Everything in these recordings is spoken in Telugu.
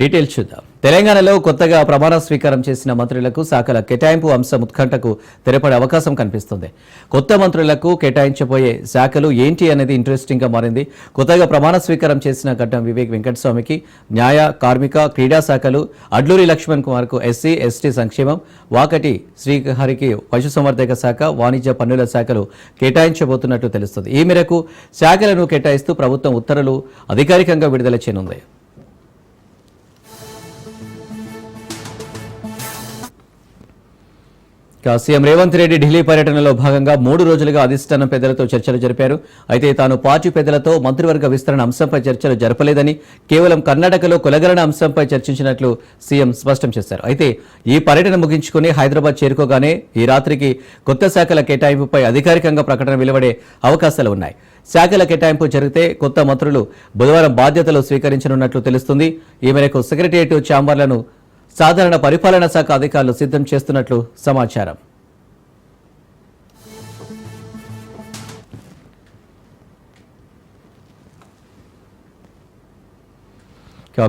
డీటెయిల్స్ చూద్దాం. తెలంగాణలో కొత్తగా ప్రమాణ స్వీకారం చేసిన మంత్రులకు శాఖల కేటాయింపు అంశం ఉత్కంఠకు తెరపడే అవకాశం కనిపిస్తుంది. కొత్త మంత్రులకు కేటాయించబోయే శాఖలు ఏంటి అనేది ఇంట్రెస్టింగ్గా మారింది. కొత్తగా ప్రమాణ స్వీకారం చేసిన గడ్డం వివేక్ వెంకటస్వామికి న్యాయ కార్మిక క్రీడా శాఖలు అడ్లూరి లక్ష్మణ్ కుమార్కు ఎస్సీ ఎస్టీ సంక్షేమం వాకటి శ్రీహరికి పశుసంవర్ధక శాఖ వాణిజ్య పన్నుల శాఖలు కేటాయించబోతున్నట్లు తెలుస్తుంది. ఈ మేరకు శాఖలను కేటాయిస్తూ ప్రభుత్వం ఉత్తర్వులు అధికారికంగా విడుదల చేయనుంది. సీఎం రేవంత్ రెడ్డి ఢిల్లీ పర్యటనలో భాగంగా మూడు రోజులుగా అధిష్టానం పెద్దలతో చర్చలు జరిపారు. అయితే తాను పార్టీ పెద్దలతో మంత్రివర్గ విస్తరణ అంశంపై చర్చలు జరపలేదని కేవలం కర్ణాటకలో కులగరణ అంశంపై చర్చించినట్లు సీఎం స్పష్టం చేశారు. అయితే ఈ పర్యటన ముగించుకుని హైదరాబాద్ చేరుకోగానే ఈ రాత్రికి కొత్త శాఖల కేటాయింపుపై అధికారికంగా ప్రకటన వెలువడే అవకాశాలు ఉన్నాయి. శాఖల కేటాయింపు జరిగితే కొత్త మంత్రులు బుధవారం బాధ్యతలు స్వీకరించనున్నట్లు తెలుస్తుంది. ఈ మేరకు సెక్రటేరియట్ ఛాంబర్లను సాధారణ పరిపాలనా శాఖ అధికారులు సిద్ధం చేస్తున్నట్లు సమాచారం.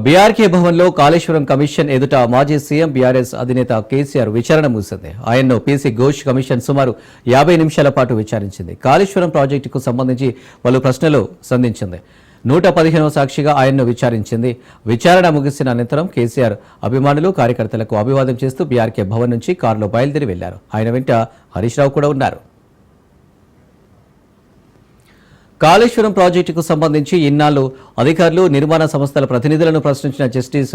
బీఆర్కే భవన్లో కాళేశ్వరం కమిషన్ ఎదుట మాజీ సీఎం బీఆర్ఎస్ అధినేత కేసీఆర్ విచారణ ముగిసింది ఆయన్ను పీసీ ఘోష్ కమిషన్ సుమారు యాభై నిమిషాల పాటు విచారించింది. కాళేశ్వరం ప్రాజెక్టుకు సంబంధించి పలు ప్రశ్నలు సంధించింది. నూట పదిహేనవ సాక్షిగా ఆయన్ను విచారించింది. విచారణ ముగిసిన అనంతరం కేసీఆర్ అభిమానులు కార్యకర్తలకు అభివాదం చేస్తూ బీఆర్కే భవన్ నుంచి కారులో బయలుదేరి వెళ్ళారు ఆయన వెంట హరీష్ రావు కూడా ఉన్నారు. కాళేశ్వరం ప్రాజెక్టుకు సంబంధించి ఇన్నాళ్ళు అధికారులు నిర్మాణ సంస్థల ప్రతినిధులను ప్రశ్నించిన జస్టిస్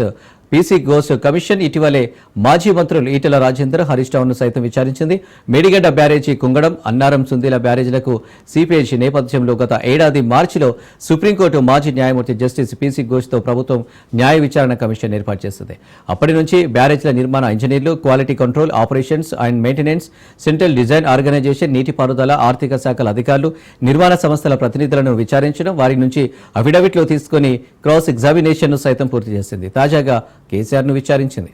పీసీ ఘోష్ కమిషన్ ఇటీవలే మాజీ మంత్రులు ఈటెల రాజేందర్ హరీష్ రావును సైతం విచారించింది. మేడిగడ్డ బ్యారేజీ కుంగడం అన్నారం సుందీల బ్యారేజీలకు సిపిహెచ్ నేపథ్యంలో గత ఏడాది మార్చిలో సుప్రీంకోర్టు మాజీ న్యాయమూర్తి జస్టిస్ పీసీ ఘోష్తో ప్రభుత్వం న్యాయ విచారణ కమిషన్ ఏర్పాటు చేసింది. అప్పటి నుంచి బ్యారేజీల నిర్మాణ ఇంజనీర్లు quality control operations and maintenance central design organisation నీటిపారుదల ఆర్థిక శాఖల అధికారులు నిర్మాణ సంస్థల ప్రతినిధులను విచారించడం వారి నుంచి అఫిడవిట్లు తీసుకుని క్రాస్ ఎగ్జామినేషన్ సైతం పూర్తి చేసింది. తాజాగా కేసీఆర్ను విచారించింది.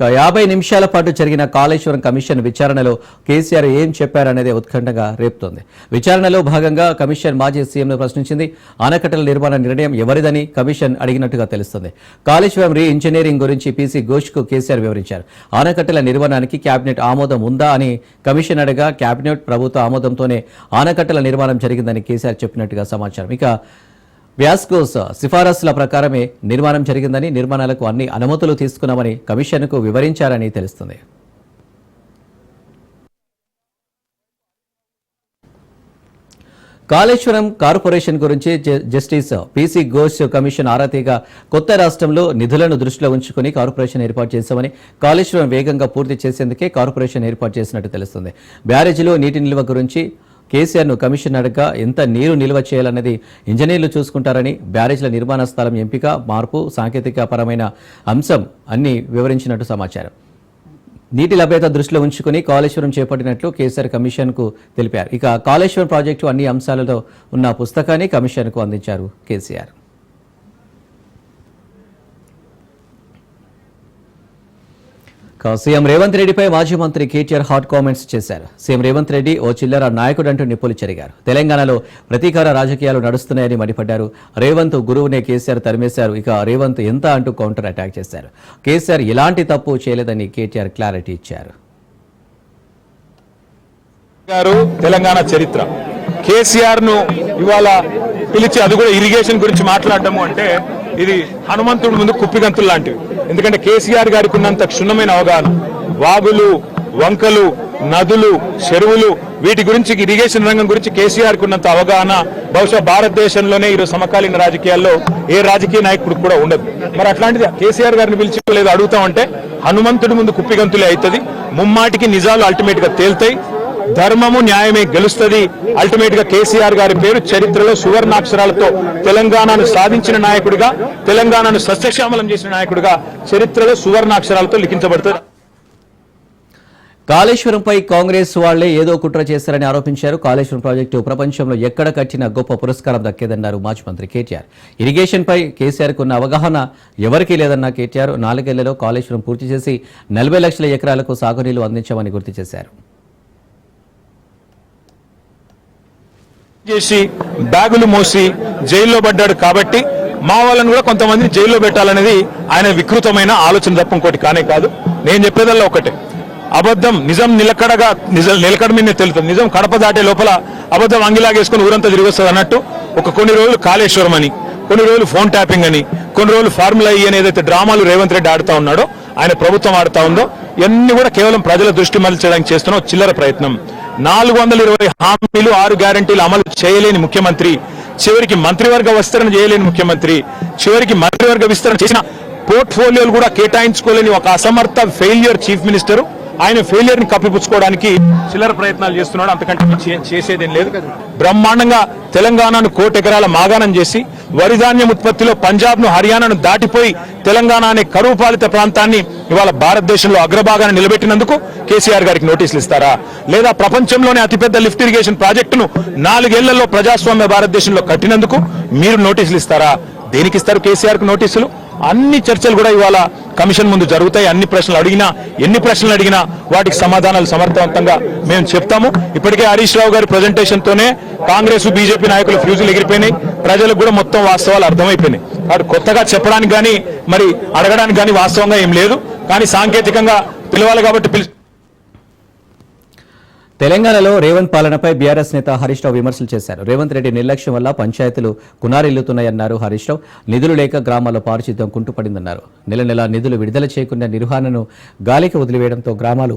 యాభై నిమిషాల పాటు జరిగిన కాళేశ్వరం కమిషన్ విచారణలో కేసీఆర్ ఏం చెప్పారనేది ఉత్కంఠగా రేపుతోంది. విచారణలో భాగంగా కమిషన్ మాజీ సీఎంను ప్రశ్నించింది. ఆనకట్టల నిర్మాణ నిర్ణయం ఎవరిదని కమిషన్ అడిగినట్టుగా తెలుస్తుంది. కాళేశ్వరం రీ ఇంజనీరింగ్ గురించి పీసీ ఘోష్కు కేసీఆర్ వివరించారు. ఆనకట్టల నిర్మాణానికి కేబినెట్ ఆమోదం ఉందా అని కమిషన్ అడగా కేబినెట్ ప్రభుత్వ ఆమోదంతోనే ఆనకట్టల నిర్మాణం జరిగిందని కేసీఆర్ చెప్పినట్టుగా సమాచారం. ఇక వ్యాస్కోస్ సిఫారసుల ప్రకారమే నిర్మాణం జరిగిందని నిర్మాణాలకు అన్ని అనుమతులు తీసుకున్నామని కమిషన్కు వివరించారని తెలుస్తుంది. కాళేశ్వరం కార్పొరేషన్ గురించి జస్టిస్ పీసీ ఘోష్ కమిషన్ ఆరాతీగా కొత్త రాష్ట్రంలో నిధులను దృష్టిలో ఉంచుకుని కార్పొరేషన్ ఏర్పాటు చేశామని కాళేశ్వరం వేగంగా పూర్తి చేసేందుకే కార్పొరేషన్ ఏర్పాటు చేసినట్టు తెలుస్తుంది. బ్యారేజీలో నీటి నిల్వ గురించి కేసీఆర్ను కమిషన్ అడగ ఎంత నీరు నిల్వ చేయాలన్నది ఇంజనీర్లు చూసుకుంటారని బ్యారేజ్ల నిర్మాణ స్థలం ఎంపిక మార్పు సాంకేతిక పరమైన అంశం అన్ని వివరించినట్టు సమాచారం. నీటి లభ్యత దృష్టిలో ఉంచుకుని కాళేశ్వరం చేపట్టినట్లు కేసీఆర్ కమిషన్కు తెలిపారు. ఇక కాళేశ్వరం ప్రాజెక్టు అన్ని అంశాలతో ఉన్న పుస్తకాన్ని కమిషన్కు అందించారు కేసీఆర్. సీఎం రేవంత్ రెడ్డిపై మాజీ మంత్రి కేటీఆర్ హాట్ కామెంట్స్ చేశారు. సీఎం రేవంత్ రెడ్డి ఓ చిల్లర నాయకుడు అంటూ నిప్పులు చెరిగారు. తెలంగాణలో ప్రతీకార రాజకీయాలు నడుస్తున్నాయని మండిపడ్డారు. రేవంత్ గురువునే కేసీఆర్ తరిమేశారు. ఇక రేవంత్ ఎంత అంటూ కౌంటర్ అటాక్ చేశారు. కేసీఆర్ ఎలాంటి తప్పు చేయలేదని కేటీఆర్ క్లారిటీ ఇచ్చారు. గారు తెలంగాణ చరిత్ర. కేసీఆర్ను ఇవాళ పిలిచి అది కూడా ఇరిగేషన్ గురించి మాట్లాడటము అంటే ఇది హనుమంతుడి ముందు కుప్పిగంతులు లాంటివి. ఎందుకంటే కేసీఆర్ గారికి ఉన్నంత క్షుణ్ణమైన అవగాహన. వాగులు వంకలు నదులు చెరువులు వీటి గురించి ఇరిగేషన్ రంగం గురించి కేసీఆర్ ఉన్నంత అవగాహన బహుశా భారతదేశంలోనే ఈరోజు సమకాలీన రాజకీయాల్లో ఏ రాజకీయ నాయకుడు కూడా ఉండదు. మరి అట్లాంటిది కేసీఆర్ గారిని పిలిచి లేదు అడుగుతామంటే హనుమంతుడి ముందు కుప్పిగంతులే అవుతుంది. ముమ్మాటికి నిజాలు అల్టిమేట్గా తేల్తాయి. ధర్మము న్యాయమే గెలుస్తుంది. అల్టిమేట్గా కేసీఆర్ గారి పేరు చరిత్రలో సువర్ణాక్షరాలతో తెలంగాణను సాధించిన నాయకుడిగా తెలంగాణను సస్యశ్యామలం చేసిన నాయకుడిగా చరిత్రలో సువర్ణాక్షరాలతో లిఖించబడుతుంది. కాళేశ్వరంపై కాంగ్రెస్ వాళ్ళే ఏదో కుట్ర చేశారని ఆరోపించారు. కాళేశ్వరం ప్రాజెక్టు ప్రపంచంలో ఎక్కడ కట్టిన గొప్ప పురస్కారం దక్కేదన్నారు మాజీ మంత్రి కేటీఆర్. ఇరిగేషన్ పై కేసీఆర్ కున్న అవగాహన ఎవరికీ లేదన్న కేటీఆర్ నాలుగేళ్ళలో కాళేశ్వరం పూర్తి చేసి నలభై లక్షల ఎకరాలకు సాగునీళ్ళు అందించామని గుర్తు చేశారు. చేసి బ్యాగులు మోసి జైల్లో పడ్డాడు కాబట్టి మా వాళ్ళని కూడా కొంతమందిని జైల్లో పెట్టాలనేది ఆయన వికృతమైన ఆలోచన తప్ప ఇంకోటి కానే కాదు. నేను చెప్పేదల్లా ఒకటే. అబద్ధం నిజం నిలకడగా నిజం నిలకడ మీద తెలుస్తుంది నిజం కడప దాటే లోపల అబద్ధం అంగిలాగేసుకుని ఊరంతా తిరిగి వస్తుంది అన్నట్టు ఒక కొన్ని రోజులు కాళేశ్వరం అని కొన్ని రోజులు ఫోన్ ట్యాపింగ్ అని కొన్ని రోజులు ఫార్ములా ఈ అని ఏదైతే డ్రామాలు రేవంత్ రెడ్డి ఆడుతా ఉన్నాడో ఆయన ప్రభుత్వం ఆడుతా ఉందో ఇవన్నీ కూడా కేవలం ప్రజల దృష్టి మరల్చడానికి చేస్తున్న చిల్లర ప్రయత్నం. నాలుగు వందల ఇరవై హామీలు ఆరు గ్యారంటీలు అమలు చేయలేని ముఖ్యమంత్రి. చివరికి మంత్రివర్గ విస్తరణ చేయలేని ముఖ్యమంత్రి. చివరికి మంత్రివర్గ విస్తరణ చేసిన పోర్ట్ఫోలియోలు కూడా కేటాయించుకోలేని ఒక అసమర్థ ఫెయిల్యూర్ చీఫ్ మినిస్టర్. ఆయన ఫెయిలియర్ని కప్పిపుచ్చుకోవడానికి చిల్లర ప్రయత్నాలు చేస్తున్నాడు. అంతకంటే చేసేదేం లేదు. బ్రహ్మాండంగా తెలంగాణను కోటెకరాల మాగాణం చేసి వరి ధాన్యం ఉత్పత్తిలో పంజాబ్ను హర్యానాను దాటిపోయి తెలంగాణ అనే కరువు పాలిత ప్రాంతాన్ని ఇవాళ భారతదేశంలో అగ్రభాగాన్ని నిలబెట్టినందుకు కేసీఆర్ గారికి నోటీసులు ఇస్తారా? లేదా ప్రపంచంలోనే అతిపెద్ద లిఫ్ట్ ఇరిగేషన్ ప్రాజెక్టును నాలుగేళ్ళలో ప్రజాస్వామ్య భారతదేశంలో కట్టినందుకు మీరు నోటీసులు ఇస్తారా? దేనికి ఇస్తారు కేసీఆర్కు నోటీసులు? అన్ని చర్చలు కూడా ఇవాళ కమిషన్ ముందు జరుగుతాయి. అన్ని ప్రశ్నలు అడిగినా ఎన్ని ప్రశ్నలు అడిగినా వాటికి సమాధానాలు సమర్థవంతంగా మేము చెప్తాము. ఇప్పటికే హరీష్ రావు గారి ప్రజెంటేషన్తోనే కాంగ్రెస్ బీజేపీ నాయకులు ఫ్యూజులు ఎగిరిపోయినాయి. ప్రజలకు కూడా మొత్తం వాస్తవాలు అర్థమైపోయినాయి. వాడు కొత్తగా చెప్పడానికి కానీ మరి అడగడానికి కానీ వాస్తవంగా ఏం లేదు. కానీ సాంకేతికంగా పిలవాలి కాబట్టి పిలిచి తెలంగాణలో రేవంత్ పాలనపై బీఆర్ఎస్ నేత హరీష్ రావు విమర్శలు చేశారు. రేవంత్ రెడ్డి నిర్లక్ష్యం వల్ల పంచాయతీలు కునారిల్లుతున్నాయన్నారు హరీష్ రావు. నిధులు లేక గ్రామాల్లో పారిశుద్ధ్యం కుంటుపడిందన్నారు. నెల నెల నిధులు విడుదల చేయకుండా నిర్వహణను గాలికి వదిలివేయడంతో గ్రామాలు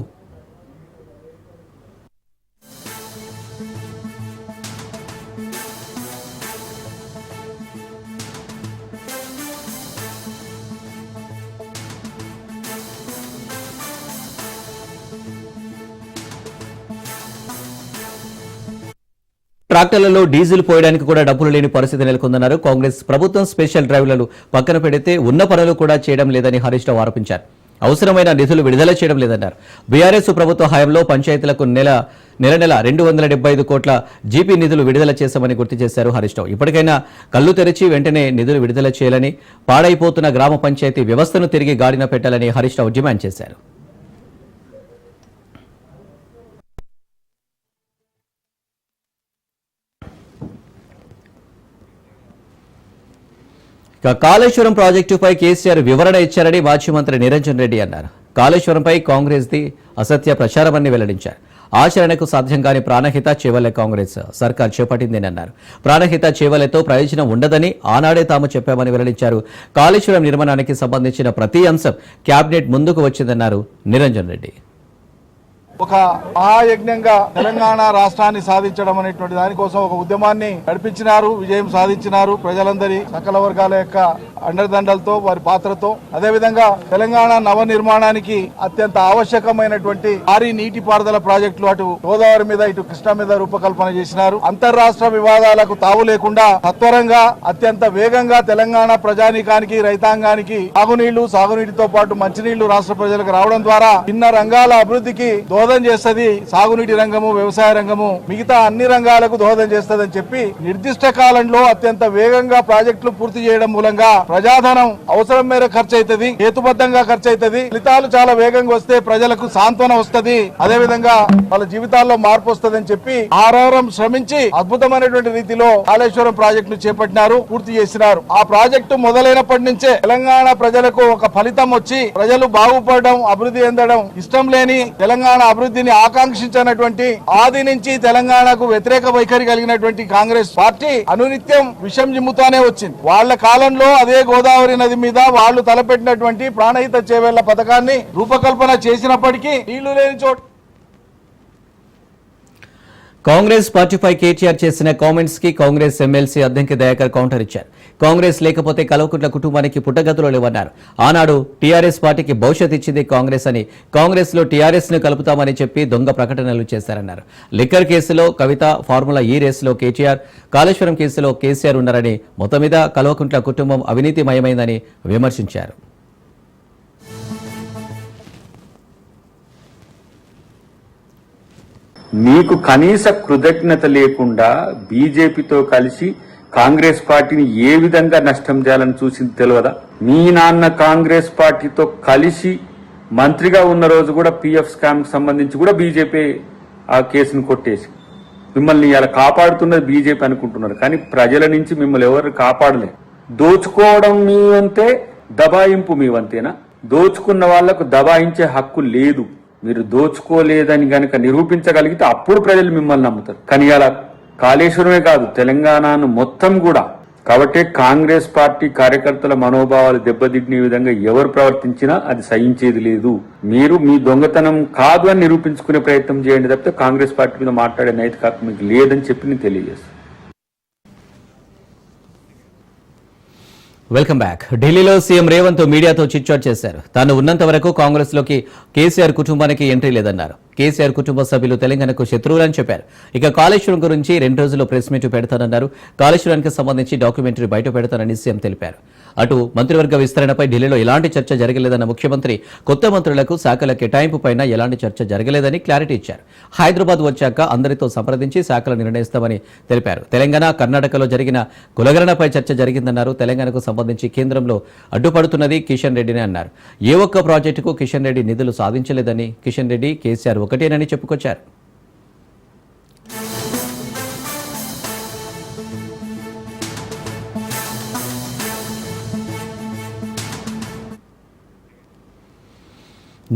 ట్రాక్టర్లలో డీజిల్ పోయడానికి కూడా డబ్బులు లేని పరిస్థితి నెలకొందన్నారు. కాంగ్రెస్ ప్రభుత్వం స్పెషల్ డ్రైవ్లను పక్కన పెడితే ఉన్న పనులు కూడా చేయడం లేదని హరీష్ రావు ఆరోపించారు. అవసరమైన నిధులు విడుదల చేయడం లేదన్నారు. బీఆర్ఎస్ ప్రభుత్వ హయాంలో పంచాయతీలకు నెల నెల నెల రెండు వందల డెబ్బై ఐదు కోట్ల జీపీ నిధులు విడుదల చేశామని గుర్తు చేశారు హరీష్ రావు. ఇప్పటికైనా కళ్ళు తెరిచి వెంటనే నిధులు విడుదల చేయాలని పాడైపోతున్న గ్రామ పంచాయతీ వ్యవస్థను తిరిగి గాడిన పెట్టాలని హరీష్ రావు డిమాండ్ చేశారు. ఇక కాళేశ్వరం ప్రాజెక్టుపై కేసీఆర్ వివరణ ఇచ్చారని మాజీ మంత్రి నిరంజన్ రెడ్డి అన్నారు. కాళేశ్వరంపై కాంగ్రెస్ ది అసత్య ప్రచారమని వెల్లడించారు. ఆచరణకు సాధ్యం కాని ప్రాణహిత చేవలే కాంగ్రెస్ సర్కార్ చేపట్టిందని అన్నారు ప్రాణహిత చేవలతో ప్రయోజనం ఉండదని ఆనాడే తాము చెప్పామని వెల్లడించారు. కాళేశ్వరం నిర్మాణానికి సంబంధించిన ప్రతి అంశం కేబినెట్ ముందుకు వచ్చిందన్నారు నిరంజన్ రెడ్డి. ఒక మహాయజ్ఞంగా తెలంగాణ రాష్ట్రాన్ని సాధించడం అనేటువంటి దానికోసం ఒక ఉద్యమాన్ని నడిపించినారు విజయం సాధించినారు ప్రజలందరి సకల వర్గాల యొక్క అండదండలతో వారి పాత్రతో. అదేవిధంగా తెలంగాణ నవ నిర్మాణానికి అత్యంత ఆవశ్యకమైనటువంటి భారీ నీటి పారుదల ప్రాజెక్టులు అటు గోదావరి మీద ఇటు కృష్ణా మీద రూపకల్పన చేసినారు. అంతర్రాష్ట్ర వివాదాలకు తావు లేకుండా సత్వరంగా అత్యంత వేగంగా తెలంగాణ ప్రజానీకానికి రైతాంగానికి సాగునీళ్ళు సాగునీటితో పాటు మంచినీళ్ళు రాష్ట్ర ప్రజలకు రావడం ద్వారా చిన్న రంగాల అభివృద్ధికి దోహదం చేస్తుంది. సాగునీటి రంగము వ్యవసాయ రంగము మిగతా అన్ని రంగాలకు దోహదం చేస్తదని చెప్పి నిర్దిష్ట కాలంలో అత్యంత వేగంగా ప్రాజెక్టులు పూర్తి చేయడం మూలంగా ప్రజాధనం అవసరం మేర ఖర్చు అవుతుంది హేతుబద్ధంగా ఖర్చు అవుతుంది ఫలితాలు చాలా వేగంగా వస్తే ప్రజలకు సాంత్వన వస్తుంది. అదే విధంగా వాళ్ళ జీవితాల్లో మార్పు వస్తదని చెప్పి ఆరోరం శ్రమించి అద్భుతమైనటువంటి రీతిలో కాళేశ్వరం ప్రాజెక్టు చేపట్టినారు పూర్తి చేసినారు. ఆ ప్రాజెక్టు మొదలైనప్పటి నుంచే తెలంగాణ ప్రజలకు ఒక ఫలితం వచ్చి ప్రజలు బాగుపడడం అభివృద్ధి చెందడం ఇష్టం లేని తెలంగాణ అభివృద్ధిని ఆకాంక్షించినటువంటి ఆది నుంచి తెలంగాణకు వ్యతిరేక వైఖరి కలిగినటువంటి కాంగ్రెస్ పార్టీ అనునిత్యం విషం జిమ్ముతానే వచ్చింది. వాళ్ళ కాలంలో అదే గోదావరి నది మీద వాళ్ళు తలపెట్టినటువంటి ప్రాణహిత చేవేళ్ళ పథకాన్ని రూపకల్పన చేసినప్పటికీ నీళ్ళు లేని చోటు. కాంగ్రెస్ పార్టీపై కేటీఆర్ చేసిన కామెంట్స్కి కాంగ్రెస్ ఎమ్మెల్సీ అద్దంకి దయాకర్ కౌంటర్ ఇచ్చారు. కాంగ్రెస్ లేకపోతే కల్వకుంట్ల కుటుంబానికి పుట్టగతులు లేవన్నారు. ఆనాడు టీఆర్ఎస్ పార్టీకి భవిష్యత్ ఇచ్చింది కాంగ్రెస్ అని కాంగ్రెస్లో టీఆర్ఎస్ను కలుపుతామని చెప్పి దొంగ ప్రకటనలు చేశారన్నారు. లిక్కర్ కేసులో కవిత ఫార్ములా ఈ రేసులో కేటీఆర్ కాళేశ్వరం కేసులో కేసీఆర్ ఉన్నారని మొత్తం మీద కల్వకుంట్ల కుటుంబం అవినీతిమయమైందని విమర్శించారు. మీకు కనీస కృతజ్ఞత లేకుండా బీజేపీతో కలిసి కాంగ్రెస్ పార్టీని ఏ విధంగా నష్టం చేయాలని చూసింది తెలియదా? మీ నాన్న కాంగ్రెస్ పార్టీతో కలిసి మంత్రిగా ఉన్న రోజు కూడా పిఎఫ్ స్కామ్ సంబంధించి కూడా బీజేపీ ఆ కేసును కొట్టేసి మిమ్మల్ని ఇలా కాపాడుతున్నది బీజేపీ అనుకుంటున్నారు. కానీ ప్రజల నుంచి మిమ్మల్ని ఎవరు కాపాడలే దోచుకోవడం మీ వంతే దబాయింపు మీ వంతేనా? దోచుకున్న వాళ్ళకు దబాయించే హక్కు లేదు. మీరు దోచుకోలేదని కనుక నిరూపించగలిగితే అప్పుడు ప్రజలు మిమ్మల్ని నమ్ముతారు. కానీ అలా కాళేశ్వరమే కాదు తెలంగాణను మొత్తం కూడా. కాబట్టి కాంగ్రెస్ పార్టీ కార్యకర్తల మనోభావాలు దెబ్బతిట్టిన విధంగా ఎవరు ప్రవర్తించినా అది సహించేది లేదు. మీరు మీ దొంగతనం కాదు అని నిరూపించుకునే ప్రయత్నం చేయండి తప్పితే కాంగ్రెస్ పార్టీ మీద మాట్లాడే నైతిక హక్కు మీకు లేదని చెప్పి నేను తెలియజేస్తాను. వెల్కమ్ బ్యాక్ ఢిల్లీలో సీఎం రేవంత్ మీడియాతో చిట్చాట్ చేశారు. తాను ఉన్నంత వరకు కాంగ్రెస్లోకి కేసీఆర్ కుటుంబానికి ఎంట్రీ లేదన్నారు. కేసీఆర్ కుటుంబ సభ్యులు తెలంగాణకు శత్రువులని చెప్పారు. ఇక కాళేశ్వరం గురించి రెండు రోజుల్లో ప్రెస్ మీట్ పెడతానన్నారు. కాళేశ్వరానికి సంబంధించి డాక్యుమెంటరీ బయట పెడతానని సీఎం తెలిపారు. అటు మంత్రివర్గ విస్తరణపై ఢిల్లీలో ఎలాంటి చర్చ జరగలేదన్న ముఖ్యమంత్రి కొత్త మంత్రులకు శాఖల కేటాయింపు పైన ఎలాంటి చర్చ జరగలేదని క్లారిటీ ఇచ్చారు. హైదరాబాద్ వచ్చాక అందరితో సంప్రదించి శాఖలు నిర్ణయిస్తామని తెలిపారు. తెలంగాణ కర్ణాటకలో జరిగిన కులగణనపై చర్చ జరిగిందన్నారు. తెలంగాణకు సంబంధించి కేంద్రంలో అడ్డుపడుతున్నది కిషన్ రెడ్డిని అన్నారు. ఏ ఒక్క ప్రాజెక్టుకు కిషన్ రెడ్డి నిధులు సాధించలేదని కిషన్ రెడ్డి కేసీఆర్ ఒకటేనని చెప్పుకొచ్చారు.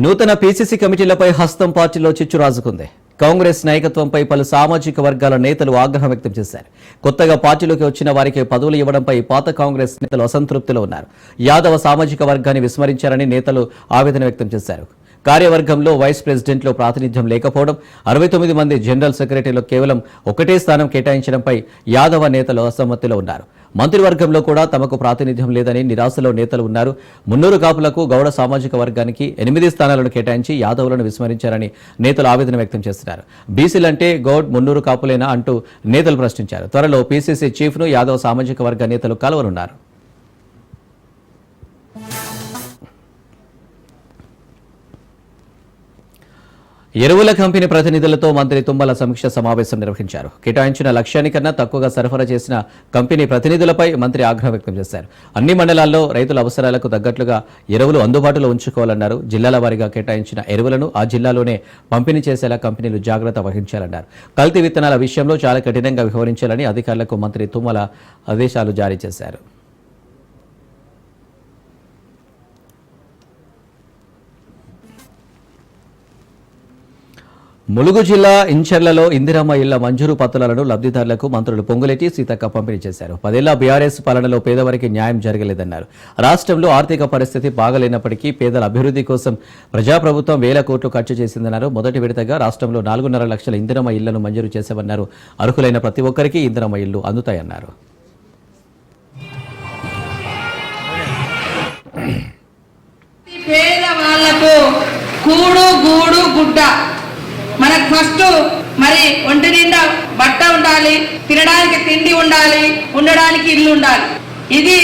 నూతన పీసీసీ కమిటీలపై హస్తం పార్టీలో చిచ్చు రాజుకుంది. కాంగ్రెస్ నాయకత్వంపై పలు సామాజిక వర్గాల నేతలు ఆగ్రహం వ్యక్తం చేశారు. కొత్తగా పార్టీలోకి వచ్చిన వారికి పదవులు ఇవ్వడంపై పాత కాంగ్రెస్ నేతలు అసంతృప్తిలో ఉన్నారు. యాదవ సామాజిక వర్గాన్ని విస్మరించారని నేతలు ఆవేదన వ్యక్తం చేశారు. కార్యవర్గంలో వైస్ ప్రెసిడెంట్లో ప్రాతినిధ్యం లేకపోవడం అరవై తొమ్మిది మంది జనరల్ సెక్రటరీలో కేవలం ఒకటే స్థానం కేటాయించడంపై యాదవ నేతలు అసమ్మతిలో ఉన్నారు. మంత్రివర్గంలో కూడా తమకు ప్రాతినిధ్యం లేదని నిరాశలో నేతలు ఉన్నారు. మున్నూరు కాపులకు గౌడ సామాజిక వర్గానికి ఎనిమిది స్థానాలను కేటాయించి యాదవులను విస్మరించారని నేతలు ఆవేదన వ్యక్తం చేస్తున్నారు. బీసీలంటే గౌడ్ మున్నూరు కాపులేనా అంటూ నేతలు ప్రశ్నించారు. త్వరలో పీసీసీ చీఫ్ను యాదవ్ సామాజిక వర్గ నేతలు కలవనున్నారు. ఎరువుల కంపెనీ ప్రతినిధులతో మంత్రి తుమ్మల సమీక్ష సమావేశం నిర్వహించారు. కేటాయించిన లక్ష్యానికన్నా తక్కువగా సరఫరా చేసిన కంపెనీ ప్రతినిధులపై మంత్రి ఆగ్రహం వ్యక్తం చేశారు. అన్ని మండలాల్లో రైతుల అవసరాలకు తగ్గట్లుగా ఎరువులు అందుబాటులో ఉంచుకోవాలన్నారు. జిల్లాల వారీగా కేటాయించిన ఎరువులను ఆ జిల్లాలోనే పంపిణీ చేసేలా కంపెనీలు జాగ్రత్త వహించాలన్నారు. కల్తీ విత్తనాల విషయంలో చాలా కఠినంగా వ్యవహరించాలని అధికారులకు మంత్రి తుమ్మల ఆదేశాలు జారీ చేశారు. ములుగు జిల్లా ఇంచర్లలో ఇందిరమ్మ ఇళ్ళ మంజూరు పత్రాలను లబ్ధిదారులకు మంత్రులు పొంగులెట్టి సీతక్క పంపిణీ చేశారు. పదేళ్ళ బీఆర్ఎస్ పాలనలో పేదవారికి న్యాయం జరగలేదన్నారు. రాష్ట్రంలో ఆర్థిక పరిస్థితి బాగలేనప్పటికీ పేదల అభివృద్ధి కోసం ప్రజాప్రభుత్వం వేల కోట్లు ఖర్చు చేసిందన్నారు. మొదటి విడతగా రాష్ట్రంలో నాలుగున్నర లక్షల ఇందిరమ్మ ఇళ్ళను మంజూరు చేశామన్నారు. అర్హులైన ప్రతి ఒక్కరికి ఇందిరమ్మ ఇళ్ళు అందుతాయన్నారు. పేద వాళ్ళకు కూడు గూడు గుడ్డ మనకు ఫస్ట్ మరి ఒంటి నిండా బట్ట ఉండాలి తినడానికి తిండి ఉండాలి ఉండడానికి ఇల్లు ఉండాలి. ఇది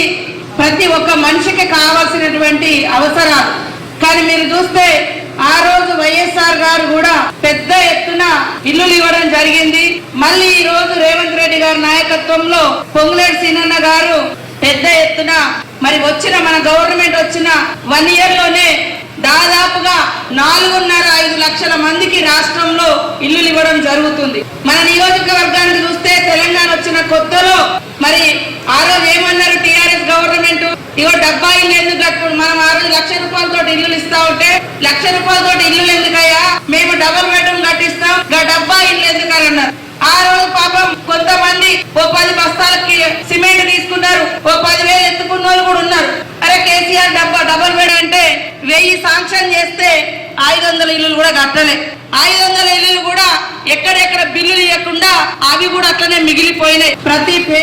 ప్రతి ఒక్క మనిషికి కావాల్సినటువంటి అవసరాలు. కానీ మీరు చూస్తే ఆ రోజు వైఎస్ఆర్ గారు కూడా పెద్ద ఎత్తున ఇల్లులు ఇవ్వడం జరిగింది. మళ్ళీ ఈ రోజు రేవంత్ రెడ్డి గారి నాయకత్వంలో పొంగులేటి సీనన్న గారు పెద్ద ఎత్తున మరి వచ్చిన మన గవర్నమెంట్ వచ్చిన వన్ ఇయర్లోనే దాదాపుగా నాలుగున్నర ఐదు లక్షల మందికి రాష్ట్రంలో ఇల్లులు ఇవ్వడం జరుగుతుంది. మన నియోజకవర్గానికి చూస్తే తెలంగాణ వచ్చిన కొత్తలో మరి ఆ రోజు ఏమన్నారు టిఆర్ఎస్ గవర్నమెంట్? ఇగో డబ్బా ఇల్లు ఎందుకు కట్టుకుని మనం ఆ రోజు లక్ష రూపాయలతో ఇల్లులు ఇస్తా ఉంటే లక్ష రూపాయలతో ఇల్లులు ఎందుకయ్యా? మేము డబుల్ బెడ్రూమ్ కట్టిస్తాం డబ్బా ఇల్లు ఎందుకని అన్నారు. ఆ రోజు పాపం కొంతమంది ఓ పది బస్తాలకి సిమెంట్ తీసుకున్నారు. ఓ పదివేలు ఎత్తుకున్న వాళ్ళు కూడా ఉన్నారు. అరే కేసీఆర్ డబ్బా డబల్ బెడ్ అంటే వెయ్యి శాంక్షన్ చేస్తే ఐదు వందల ఇల్లులు కూడా కట్టలే. ఐదు వందల ఇల్లులు కూడా ఎక్కడెక్కడ బిల్లులు ఇవ్వకుండా అవి కూడా అట్లనే మిగిలిపోయినాయి. ప్రతి పే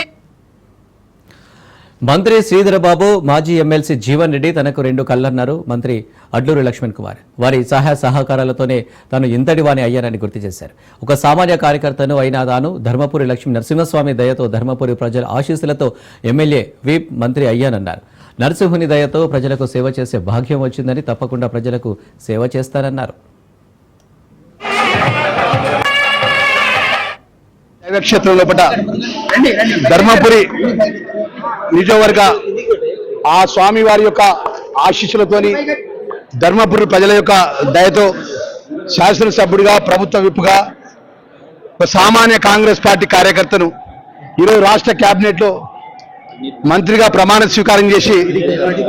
మంత్రి శ్రీధరబాబు మాజీ ఎమ్మెల్సీ జీవన్ రెడ్డి తనకు రెండు కళ్ళన్నారు. మంత్రి అడ్లూరి లక్ష్మణ్ కుమార్ వారి సహాయ సహకారాలతోనే తాను ఇంతటి వాణి అయ్యానని గుర్తు చేశారు. ఒక సామాన్య కార్యకర్తను అయినా తాను ధర్మపురి లక్ష్మీ నరసింహస్వామి దయతో ధర్మపురి ప్రజల ఆశీస్సులతో ఎమ్మెల్యే విప్ మంత్రి అయ్యానన్నారు. నరసింహుని దయతో ప్రజలకు సేవ చేసే భాగ్యం వచ్చిందని తప్పకుండా ప్రజలకు సేవ చేస్తానన్నారు. దైవక్షేత్రం లోపల ధర్మపురి నిజవర్గ ఆ స్వామి వారి యొక్క ఆశీస్సులతోని ధర్మపురి ప్రజల యొక్క దయతో శాసనసభ్యుడిగా ప్రభుత్వ విప్పుగా ఒక సామాన్య కాంగ్రెస్ పార్టీ కార్యకర్తను ఈరోజు రాష్ట్ర క్యాబినెట్లో మంత్రిగా ప్రమాణ స్వీకారం చేసి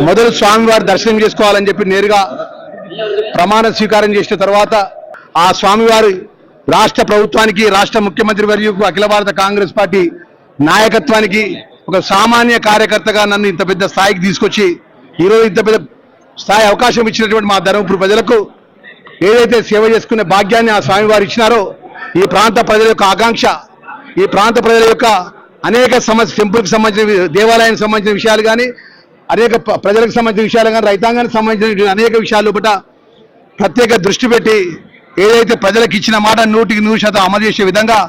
మొదలు స్వామివారి దర్శనం చేసుకోవాలని చెప్పి నేరుగా ప్రమాణ స్వీకారం చేసిన తర్వాత ఆ స్వామివారి రాష్ట్ర ప్రభుత్వానికి రాష్ట్ర ముఖ్యమంత్రి వర్యుకు అఖిల భారత కాంగ్రెస్ పార్టీ నాయకత్వానికి ఒక సామాన్య కార్యకర్తగా నన్ను ఇంత పెద్ద స్థాయికి తీసుకొచ్చి ఈరోజు ఇంత పెద్ద స్థాయి అవకాశం ఇచ్చినటువంటి మా ధర్మపురి ప్రజలకు ఏదైతే సేవ చేసుకునే భాగ్యాన్ని ఆ స్వామివారు ఇచ్చినారో ఈ ప్రాంత ప్రజల యొక్క ఆకాంక్ష ఈ ప్రాంత ప్రజల యొక్క అనేక సమస్య టెంపుల్కి సంబంధించిన దేవాలయానికి సంబంధించిన విషయాలు కానీ అనేక ప్రజలకు సంబంధించిన విషయాలు కానీ రైతాంగానికి సంబంధించిన అనేక విషయాలు బట ప్రత్యేక దృష్టి పెట్టి ఏదైతే ప్రజలకు ఇచ్చిన మాట నూటికి నూరు శాతం అమలు చేసే విధంగా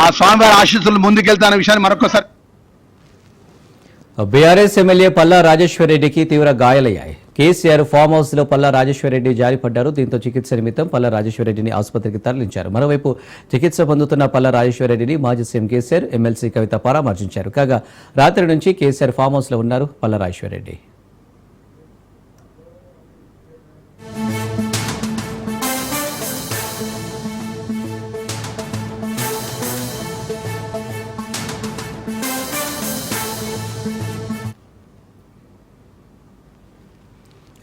ఆ స్వామివారి ఆశీస్సులు ముందుకెళ్తాన్న విషయాన్ని మరొకసారి బీఆర్ఎస్ ఎమ్మెల్యే పల్లా రాజేశ్వరరెడ్డికి తీవ్ర గాయాలయ్యాయి. కేసీఆర్ ఫామ్ హౌస్లో పల్లా రాజేశ్వరరెడ్డి జారిపడ్డారు. దీంతో చికిత్స నిమిత్తం పల్లా రాజేశ్వరరెడ్డిని ఆసుపత్రికి తరలించారు. మరోవైపు చికిత్స పొందుతున్న పల్లా రాజేశ్వరరెడ్డిని మాజీ సీఎం కేసీఆర్ ఎమ్మెల్సీ కవిత పరామర్శించారు కాగా రాత్రి నుంచి కేసీఆర్ ఫామ్ హౌస్లో ఉన్నారు పల్లా రాజేశ్వరరెడ్డి.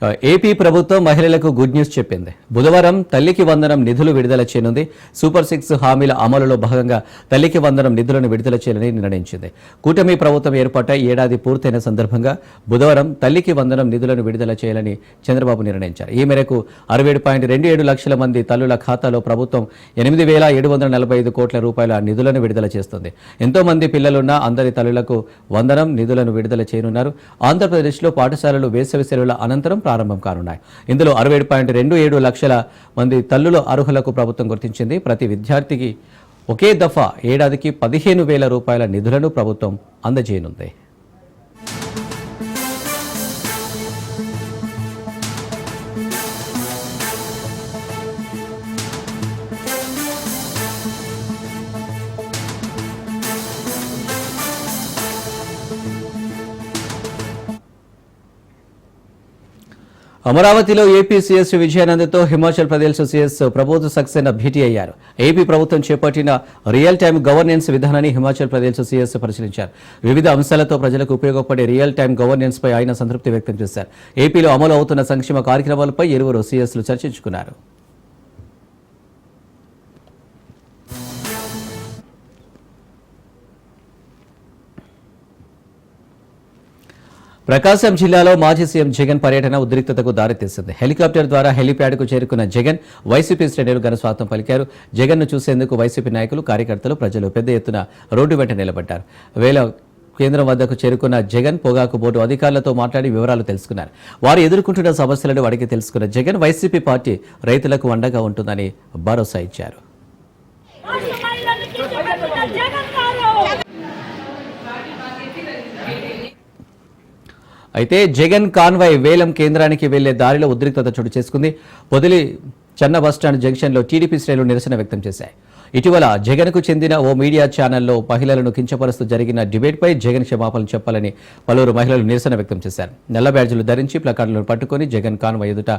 ఏపీ ప్రభుత్వం మహిళలకు గుడ్ న్యూస్ చెప్పింది. బుధవారం తల్లికి వందనం నిధులు విడుదల చేయనుంది. సూపర్ సిక్స్ హామీల అమలులో భాగంగా తల్లికి వందనం నిధులను విడుదల చేయాలని నిర్ణయించింది. కూటమి ప్రభుత్వం ఏర్పాటై ఏడాది పూర్తయిన సందర్భంగా బుధవారం తల్లికి వందనం నిధులను విడుదల చేయాలని చంద్రబాబు నిర్ణయించారు. ఈ మేరకు అరవై ఏడు పాయింట్ రెండు ఏడు లక్షల మంది తల్లుల ఖాతాలో ప్రభుత్వం ఎనిమిది వేల ఏడు వందల నలభై ఐదు కోట్ల రూపాయల నిధులను విడుదల చేస్తుంది. ఎంతో మంది పిల్లలున్న అందరి తల్లులకు వందనం నిధులను విడుదల చేయనున్నారు. ఆంధ్రప్రదేశ్లో పాఠశాలలు వేసవి సెలవుల అనంతరం ప్రారంభం కానున్నాయి. ఇందులో అరవై ఏడు పాయింట్ రెండు ఏడు లక్షల మంది తల్లుల అర్హులకు ప్రభుత్వం గుర్తించింది. ప్రతి విద్యార్థికి ఒకే దఫా ఏడాదికి పదిహేను వేల రూపాయల నిధులను ప్రభుత్వం అందజేయనుంది. అమరావతిలో ఏపీ సీఎస్ విజయానందతో హిమాచల్ ప్రదేశ్ సీఎస్ ప్రబోధ్ సక్సేనా భేటీ అయ్యారు. ఏపీ ప్రభుత్వం చేపట్టిన రియల్ టైం గవర్నెన్స్ విధానాన్ని హిమాచల్ ప్రదేశ్ సీఎస్ పరిశీలించారు. వివిధ అంశాలతో ప్రజలకు ఉపయోగపడే రియల్ టైం గవర్నెన్స్ పై ఆయన సంతృప్తి వ్యక్తం చేశారు. ఏపీలో అమలు అవుతున్న సంక్షేమ కార్యక్రమాలపై ఇరువురు సీఎస్లు చర్చించుకున్నారు. ప్రకాశం జిల్లాలో మాజీ సీఎం జగన్ పర్యటన ఉద్రిక్తతకు దారితీసింది. హెలికాప్టర్ ద్వారా హెలిప్యాడ్కు చేరుకున్న జగన్ వైసీపీ శ్రేణులు ఘనస్వాతం పలికారు. జగన్ను చూసేందుకు వైసీపీ నాయకులు కార్యకర్తలు ప్రజలు పెద్ద ఎత్తున రోడ్డు వెంట నిలబడ్డారు. వేల కేంద్రం వద్దకు చేరుకున్న జగన్ పొగాకు బోర్డు అధికారులతో మాట్లాడి వివరాలు తెలుసుకున్నారు. వారు ఎదుర్కొంటున్న సమస్యలను అడిగి తెలుసుకున్న జగన్ వైసీపీ పార్టీ రైతులకు అండగా ఉంటుందని భరోసా ఇచ్చారు జగన్ గారు అయితే జగన్ కాన్వాయ్ వేలం కేంద్రానికి వెళ్ళే దారిలో ఉద్రిక్తత చోటు చేసుకుంది. పొదిలి చెన్న బస్టాండ్ జంక్షన్లో టీడీపీ శ్రేణులు నిరసన వ్యక్తం చేశాయి. ఇటీవల జగన్కు చెందిన ఓ మీడియా ఛానల్లో మహిళలను కించపరుస్తూ జరిగిన డిబేట్పై జగన్ క్షమాపణలు చెప్పాలని పలువురు మహిళలు నిరసన వ్యక్తం చేశారు. నల్ల బ్యాడ్జీలు ధరించి ప్లకార్డులను పట్టుకొని జగన్ కాన్వాయ్ ఎదుట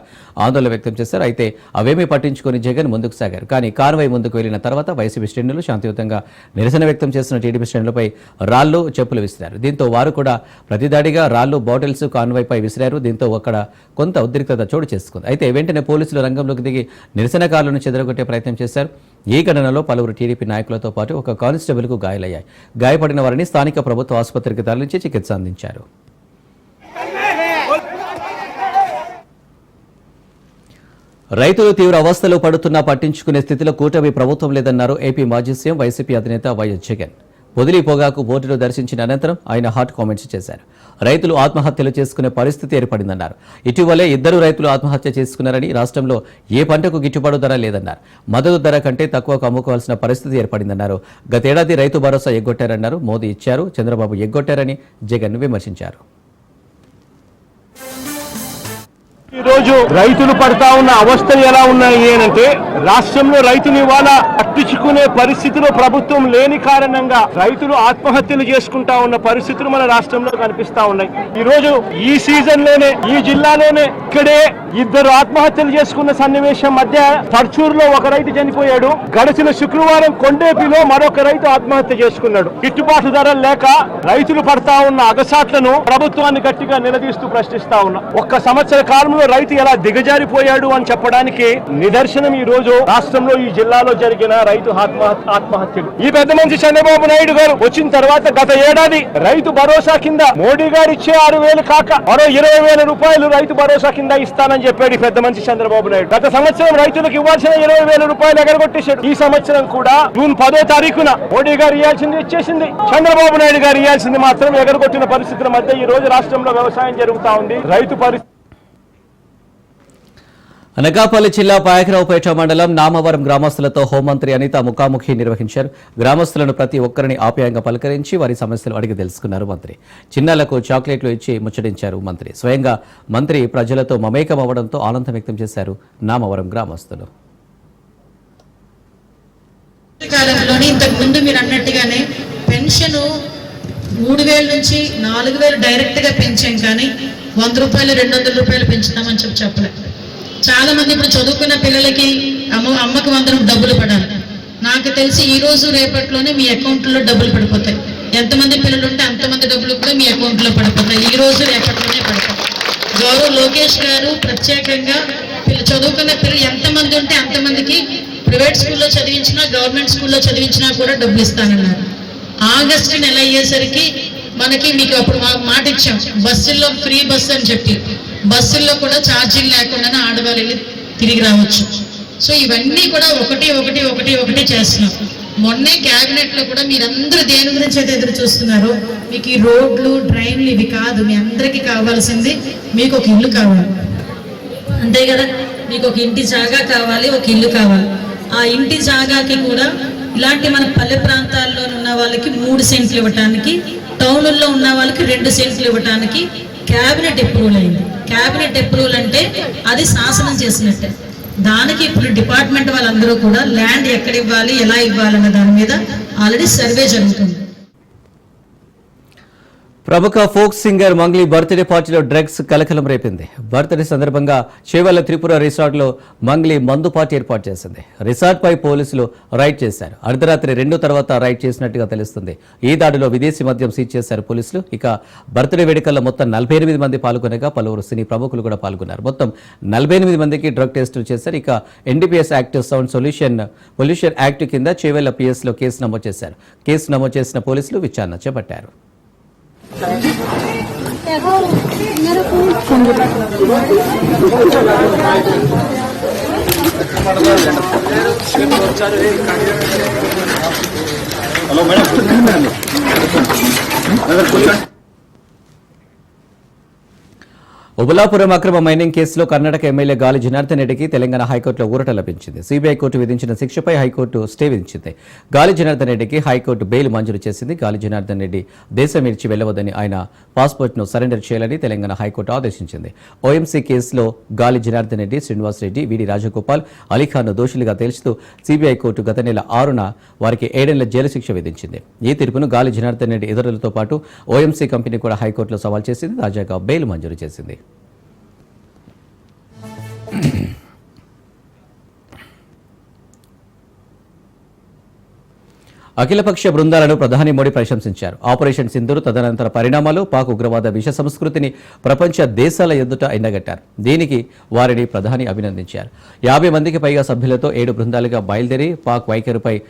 ఆందోళన వ్యక్తం చేశారు. అయితే అవేమీ పట్టించుకొని జగన్ ముందుకు సాగారు. కానీ కాన్వాయ్ ముందుకు వెళ్ళిన తర్వాత వైసీపీ శ్రేణులు శాంతియుతంగా నిరసన వ్యక్తం చేస్తున్న టీడీపీ శ్రేణులపై రాళ్ళు చెప్పులు విసిరారు. దీంతో వారు కూడా ప్రతిదాడిగా రాళ్ళు బాటిల్స్ కాన్వాయ్పై విసిరారు. దీంతో అక్కడ కొంత ఉద్రిక్తత చోటు చేసుకుంది. అయితే వెంటనే పోలీసులు రంగంలోకి దిగి నిరసనకారులను చెదరగొట్టే ప్రయత్నం చేశారు. ఈ ఘటనలో పలువురు టీడీపీ నాయకులతో పాటు ఒక కానిస్టేబుల్కు గాయాలయ్యాయి. గాయపడిన వారిని స్థానిక ప్రభుత్వ ఆసుపత్రికి తరలించి చికిత్స అందించారు. రైతులు తీవ్ర అవస్థలు పడుతున్నా పట్టించుకునే స్థితిలో కూటమి ప్రభుత్వం లేదన్నారు ఏపీ మాజీ సీఎం వైసీపీ అధినేత వైఎస్ జగన్. పొదిలి పొగాకు బోర్డును దర్శించిన అనంతరం ఆయన హాట్ కామెంట్స్ చేశారు. రైతులు ఆత్మహత్యలు చేసుకునే పరిస్థితి ఏర్పడిందన్నారు. ఇటీవలే ఇద్దరు రైతులు ఆత్మహత్య చేసుకున్నారని రాష్ట్రంలో ఏ పంటకు గిట్టుబాటు ధర లేదన్నారు. మద్దతు ధర కంటే తక్కువకు అమ్ముకోవాల్సిన పరిస్థితి ఏర్పడిందన్నారు. గతేడాది రైతు భరోసా ఎగ్గొట్టారన్నారు. మోదీ ఇచ్చారు. చంద్రబాబు ఎగ్గొట్టారని జగన్ విమర్శించారు. ఈరోజు రోజు రైతులు పడతా ఉన్న అవస్థలు ఎలా ఉన్నాయి అంటే రాష్ట్రంలో రైతులు ఇవాళ పట్టించుకునే పరిస్థితిలో ప్రభుత్వం లేని కారణంగా రైతులు ఆత్మహత్యలు చేసుకుంటా ఉన్న పరిస్థితులు మన రాష్ట్రంలో కనిపిస్తా ఉన్నాయి. ఈ రోజు ఈ సీజన్లోనే ఈ జిల్లాలోనే ఇక్కడే ఇద్దరు ఆత్మహత్యలు చేసుకున్న సన్నివేశం మధ్య పర్చూరులో ఒక రైతు చనిపోయాడు. గడిచిన శుక్రవారం కొండేపిలో మరొక రైతు ఆత్మహత్య చేసుకున్నాడు. గిట్టుబాటు ధరలు లేక రైతులు పడతా ఉన్న అగసాట్లను ప్రభుత్వాన్ని గట్టిగా నిలదీస్తూ ప్రశ్నిస్తా ఉన్నా. ఒక్క సంవత్సర కాలంలో రైతు ఎలా దిగజారిపోయాడు అని చెప్పడానికి నిదర్శనం ఈ రోజు రాష్ట్రంలో ఈ జిల్లాలో జరిగిన రైతు ఆత్మహత్య ఆత్మహత్యలు. ఈ పెద్ద మంచి చంద్రబాబు నాయుడు గారు వచ్చిన తర్వాత గత ఏడాది రైతు భరోసా కింద మోడీ గారు ఇచ్చే ఆరు వేలు కాక మరో ఇరవై వేల రూపాయలు రైతు భరోసా కింద ఇస్తానని చెప్పాడు ఈ పెద్ద మంచి చంద్రబాబు నాయుడు. గత సంవత్సరం రైతులకు ఇవ్వాల్సిన ఇరవై వేల రూపాయలు ఎగరగొట్టేశాడు. ఈ సంవత్సరం కూడా జూన్ పదో తారీఖున మోడీ గారు ఇవ్వాల్సింది ఇచ్చేసింది. చంద్రబాబు నాయుడు గారు ఇవ్వాల్సింది మాత్రం ఎగరగొట్టిన పరిస్థితుల మధ్య ఈ రోజు రాష్ట్రంలో వ్యవసాయం జరుగుతా ఉంది. రైతు పరిస్థితి అనకాపల్లి జిల్లా పాయకరావుపేట మండలం నామవరం గ్రామస్తులతో హోంమంత్రి అనిత ముఖాముఖి నిర్వహించారు. గ్రామస్తులను ప్రతి ఒక్కరిని ఆప్యాయంగా పలకరించి వారి సమస్యలు అడిగి తెలుసుకున్నారు మంత్రి. చిన్నాలకు చాక్లెట్లు ఇచ్చి ముచ్చటించారు మంత్రి. స్వయంగా మంత్రి ప్రజలతో మమేకం అవ్వడంతో ఆనందం వ్యక్తం చేశారు నామవరం గ్రామస్తులు. ముందు మీరు పెన్షన్ మూడు వేల నుంచి నాలుగు వేలు డైరెక్ట్గా పెంచాం కానీ వంద రూపాయలు రెండు వందల రూపాయలు పెంచుతామని చెప్పి చెప్పలేదు చాలా మంది ఇప్పుడు చదువుకున్న పిల్లలకి అమ్మ అమ్మకి వందరం డబ్బులు పడాలి. నాకు తెలిసి ఈ రోజు రేపట్లోనే మీ అకౌంట్లో డబ్బులు పడిపోతాయి. ఎంతమంది పిల్లలు ఉంటే అంతమంది డబ్బులు కూడా మీ అకౌంట్లో పడిపోతాయి. ఈ రోజు రేపట్లోనే పడతాయి. గౌరవ్ లోకేష్ గారు ప్రత్యేకంగా పిల్ల చదువుకున్న పిల్లలు ఎంతమంది ఉంటే అంతమందికి ప్రైవేట్ స్కూల్లో చదివించినా గవర్నమెంట్ స్కూల్లో చదివించినా కూడా డబ్బులు ఇస్తానన్నారు. ఆగస్టు నెల అయ్యేసరికి మనకి మీకు అప్పుడు మాట ఇచ్చాం బస్సుల్లో ఫ్రీ బస్సు అని చెప్పి. బస్సుల్లో కూడా ఛార్జీలు లేకుండానే ఆడవాళ్ళు వెళ్ళి తిరిగి రావచ్చు. సో ఇవన్నీ కూడా ఒకటి ఒకటి ఒకటి ఒకటి చేస్తున్నాం. మొన్నే క్యాబినెట్లో కూడా మీరందరూ దేని గురించి అయితే ఎదురు చూస్తున్నారు మీకు ఈ రోడ్లు ట్రైన్లు ఇవి కాదు మీ అందరికీ కావాల్సింది మీకు ఒక ఇల్లు కావాలి. అంతే కదా? మీకు ఒక ఇంటి జాగా కావాలి ఒక ఇల్లు కావాలి. ఆ ఇంటి జాగాకి కూడా ఇలాంటి మన పల్లె ప్రాంతాల్లో ఉన్న వాళ్ళకి మూడు సెంట్లు ఇవ్వటానికి టౌన్లో ఉన్న వాళ్ళకి రెండు సెంట్లు ఇవ్వటానికి క్యాబినెట్ అప్రూవల్ అయింది. క్యాబినెట్ అప్రూవల్ అంటే అది శాసనం చేసినట్టే. దానికి ఇప్పుడు డిపార్ట్మెంట్ వాళ్ళందరూ కూడా ల్యాండ్ ఎక్కడ ఇవ్వాలి ఎలా ఇవ్వాలన్న దాని మీద ఆల్రెడీ సర్వే జరుగుతుంది. ప్రముఖ ఫోక్ సింగర్ మంగ్లీ బర్త్డే పార్టీలో డ్రగ్స్ కలకలం రేపింది. బర్త్డే సందర్భంగా చేవల్ల త్రిపుర రిసార్ట్లో మంగ్లీ మందు పార్టీ ఏర్పాటు చేసింది. రిసార్ట్ పై పోలీసులు రైడ్ చేశారు. అర్ధరాత్రి రెండు తర్వాత రైడ్ చేసినట్టుగా తెలుస్తుంది. ఈ దాడిలో విదేశీ మద్యం సీజ్ చేశారు పోలీసులు. ఇక బర్త్డే వేడుకల్లో మొత్తం నలభై ఎనిమిది మంది పాల్గొనగా పలువురు సినీ ప్రముఖులు కూడా పాల్గొన్నారు. మొత్తం నలభై ఎనిమిది మందికి డ్రగ్ టెస్టులు చేశారు. ఇక NDPS act sound solution pollution act కింద చేవెళ్ళ పిఎస్లో కేసు నమోదు చేశారు. కేసు నమోదు చేసిన పోలీసులు విచారణ చేపట్టారు. హలో మేడం ఉబలాపురం అక్రమ మైనింగ్ కేసులో కర్ణాటక ఎమ్మెల్యే గాలి జనార్దన్ రెడ్డికి తెలంగాణ హైకోర్టులో ఊరట లభించింది. సిబిఐ కోర్టు విధించిన శిక్షపై హైకోర్టు స్టే విధించింది. గాలి జనార్దన్ రెడ్డికి హైకోర్టు బెయిల్ మంజూరు చేసింది. గాలి జనార్దన్ రెడ్డి దేశం విడిచి వెళ్ళవద్దని ఆయన పాస్పోర్ట్ను సరెండర్ చేయాలని తెలంగాణ హైకోర్టు ఆదేశించింది. ఓఎంసీ కేసులో గాలి జనార్దన్ రెడ్డి శ్రీనివాస్ రెడ్డి విడి రాజగోపాల్ అలీఖాన్ను దోషులుగా తేల్చుతూ సిబిఐ కోర్టు గత నెల ఆరున వారికి ఏడేళ్ళ జైలు శిక్ష విధించింది. ఈ తీర్పును గాలి జనార్దన్ రెడ్డి ఇతరులతో పాటు ఓఎంసీ కంపెనీ కూడా హైకోర్టులో సవాల్ చేసింది. తాజాగా బెయిల్ మంజూరు చేసింది. అఖిలపక్ష బృందాలను ప్రధాని మోడీ ప్రశంసించారు. ఆపరేషన్ సింధూర్ తదనంతర పరిణామాలు పాక్ ఉగ్రవాద విష సంస్కృతిని ప్రపంచ దేశాల ఎదుట ఎండగట్టారు దీనికి వారిని ప్రధాని అభినందించారు. యాభై మందికి పైగా సభ్యులతో ఏడు బృందాలుగా బయలుదేరి పాక్ వైఖరిపై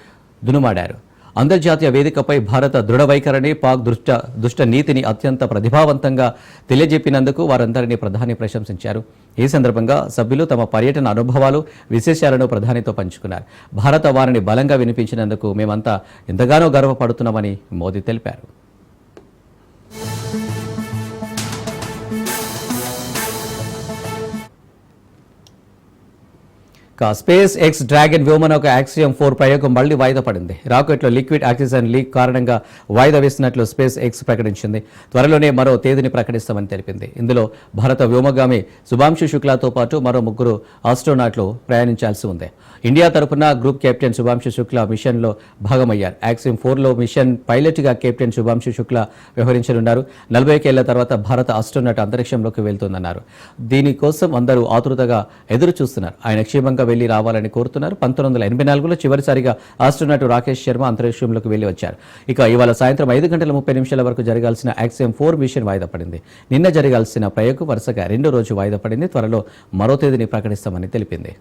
దునుమాడారు. అంతర్జాతీయ వేదికపై భారత దృఢ వైఖరిని పాక్ దుష్ట దుష్ట నీతిని అత్యంత ప్రతిభావంతంగా తెలియజెప్పినందుకు వారందరినీ ప్రధాని ప్రశంసించారు. ఈ సందర్భంగా సభ్యులు తమ పర్యటన అనుభవాలు విశేషాలను ప్రధానితో పంచుకున్నారు. భారత వారిని బలంగా వినిపించినందుకు మేమంతా ఎంతగానో గర్వపడుతున్నామని మోదీ తెలిపారు. స్పేస్ ఎక్స్ డ్రాగన్ వ్యోమన్ ఒక యాక్సియం ఫోర్ ప్రయోగం మళ్ళీ వాయిదా పడింది. రాకెట్లో లిక్విడ్ ఆక్సిజన్ లీక్ కారణంగా వాయిదా వేసినట్లు స్పేస్ ఎక్స్ ప్రకటించింది. త్వరలోనే మరో తేదీని ప్రకటిస్తామని తెలిపింది. ఇందులో భారత వ్యోమగామి శుభాంశు శుక్లాతో పాటు మరో ముగ్గురు ఆస్ట్రోనాట్లు ప్రయాణించాల్సి ఉంది. ఇండియా తరపున గ్రూప్ కెప్టెన్ శుభాంశు శుక్లా మిషన్లో భాగమయ్యారు. యాక్సిమ్ ఫోర్లో మిషన్ పైలట్గా కెప్టెన్ శుభాంశు శుక్లా వ్యవహరించనున్నారు. నలభై ఏళ్ళ తర్వాత భారత ఆస్ట్రోనాట్ అంతరిక్షంలోకి వెళ్తుందన్నారు. దీనికోసం అందరూ ఆతృతగా ఎదురు చూస్తున్నారు. ఆయన క్షేమంగా వెళ్ళి రావాలని కోరుతున్నారు. పంతొమ్మిది వందల ఎనభై నాలుగులో చివరిసారిగా ఆస్ట్రోనాట్ రాకేష్ శర్మ అంతరిక్షంలోకి వెళ్ళి వచ్చారు. ఇక ఇవాళ సాయంత్రం ఐదు గంటల ముప్పై నిమిషాల వరకు జరగాల్సిన యాక్సిమ్ ఫోర్ మిషన్ వాయిదా పడింది. నిన్న జరగాల్సిన ప్రయోగం వరుసగా రెండో రోజు వాయిదా పడింది. త్వరలో మరో తేదీని ప్రకటిస్తామని తెలిపింది.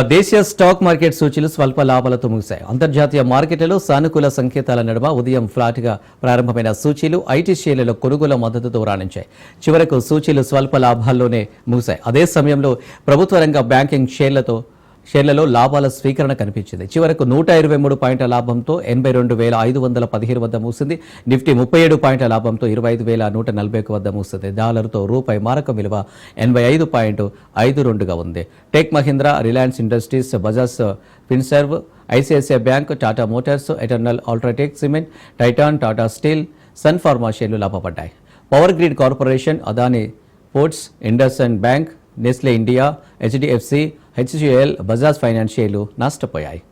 దేశీయ స్టాక్ మార్కెట్ సూచీలు స్వల్ప లాభాలతో ముగిశాయి. అంతర్జాతీయ మార్కెట్లలో సానుకూల సంకేతాల నడుమ ఉదయం ఫ్లాట్గా ప్రారంభమైన సూచీలు ఐటీ షేర్లలో కొనుగోలు మద్దతుతో రాణించాయి. చివరకు సూచీలు స్వల్ప లాభాల్లోనే ముగిశాయి. అదే సమయంలో ప్రభుత్వ రంగ బ్యాంకింగ్ షేర్లతో షేర్లలో లాభాల స్వీకరణ కనిపించింది. చివరకు నూట ఇరవై మూడు పాయింట్ల లాభంతో ఎనభై రెండు వేల ఐదు వందల పదిహేను వద్ద మూసింది. నిఫ్టీ ముప్పై ఏడు పాయింట్ల లాభంతో ఇరవై ఐదు వేల నూట నలభై ఒక వద్ద మూసింది. డాలర్తో రూపాయి మారకం విలువ ఎనభై ఐదు పాయింట్ ఐదు రెండుగా ఉంది. Tech Mahindra Reliance Industries Bajaj Finserv ICICI Bank Tata Motors Eternal UltraTech Cement Titan Tata Steel Sun Pharma షేర్లు లాభపడ్డాయి. Power Grid Corporation Adani Ports IndusInd Bank Nestle India HDFC HCL Bajaj Financial నష్టపోయాయి.